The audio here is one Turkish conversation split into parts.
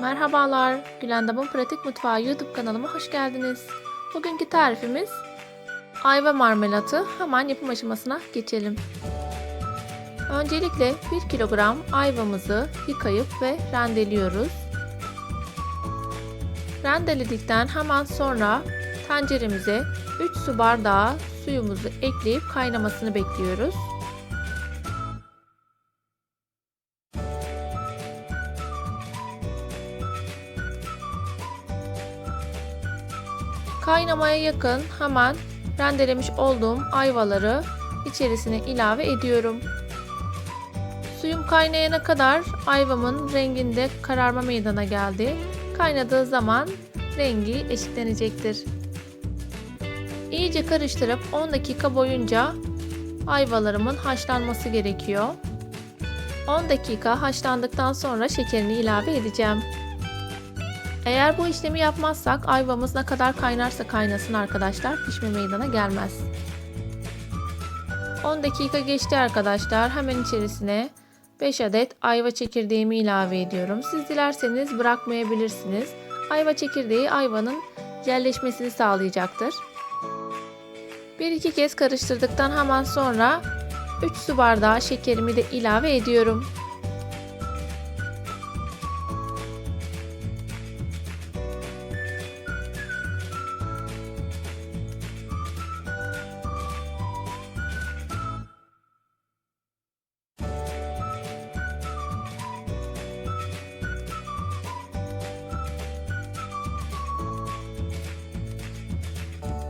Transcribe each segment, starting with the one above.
Merhabalar, Gülendam'ın Pratik Mutfağı YouTube kanalıma hoş geldiniz. Bugünkü tarifimiz ayva marmelatı. Hemen yapım aşamasına geçelim. Öncelikle 1 kilogram ayvamızı yıkayıp ve rendeliyoruz. Rendeledikten hemen sonra tenceremize 3 su bardağı suyumuzu ekleyip kaynamasını bekliyoruz. Kaynamaya yakın hemen rendelemiş olduğum ayvaları içerisine ilave ediyorum. Suyum kaynayana kadar ayvamın renginde kararma meydana geldi. Kaynadığı zaman rengi eşitlenecektir. İyice karıştırıp 10 dakika boyunca ayvalarımın haşlanması gerekiyor. 10 dakika haşlandıktan sonra şekerini ilave edeceğim. Eğer bu işlemi yapmazsak ayvamız ne kadar kaynarsa kaynasın arkadaşlar pişme meydana gelmez. 10 dakika geçti arkadaşlar. Hemen içerisine 5 adet ayva çekirdeğimi ilave ediyorum. Siz dilerseniz bırakmayabilirsiniz. Ayva çekirdeği ayvanın yerleşmesini sağlayacaktır. 1-2 kez karıştırdıktan hemen sonra 3 su bardağı şekerimi de ilave ediyorum.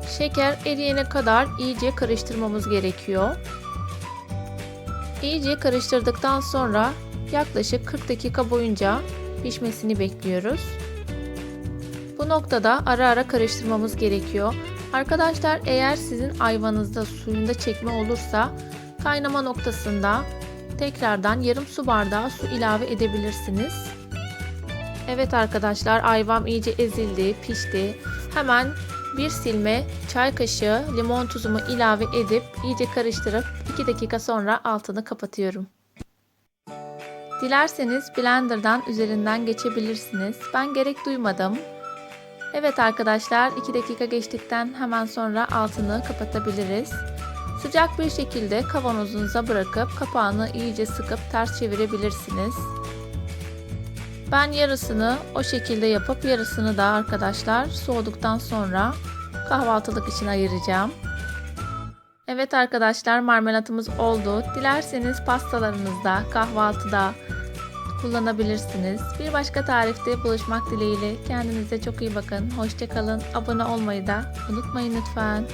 Şeker eriyene kadar iyice karıştırmamız gerekiyor. İyice karıştırdıktan sonra yaklaşık 40 dakika boyunca pişmesini bekliyoruz. Bu noktada ara ara karıştırmamız gerekiyor. Arkadaşlar eğer sizin ayvanızda suyunda çekme olursa kaynama noktasında tekrardan yarım su bardağı su ilave edebilirsiniz. Evet arkadaşlar ayvam iyice ezildi, pişti. Hemen bir silme çay kaşığı limon tuzumu ilave edip iyice karıştırıp 2 dakika sonra altını kapatıyorum. Dilerseniz blenderdan üzerinden geçebilirsiniz. Ben gerek duymadım. Evet arkadaşlar 2 dakika geçtikten hemen sonra altını kapatabiliriz. Sıcak bir şekilde kavanozunuza bırakıp kapağını iyice sıkıp ters çevirebilirsiniz. Ben yarısını o şekilde yapıp yarısını da arkadaşlar soğuduktan sonra kahvaltılık için ayıracağım. Evet arkadaşlar marmelatımız oldu. Dilerseniz pastalarınızda, kahvaltıda kullanabilirsiniz. Bir başka tarifte buluşmak dileğiyle. Kendinize çok iyi bakın. Hoşçakalın. Abone olmayı da unutmayın lütfen.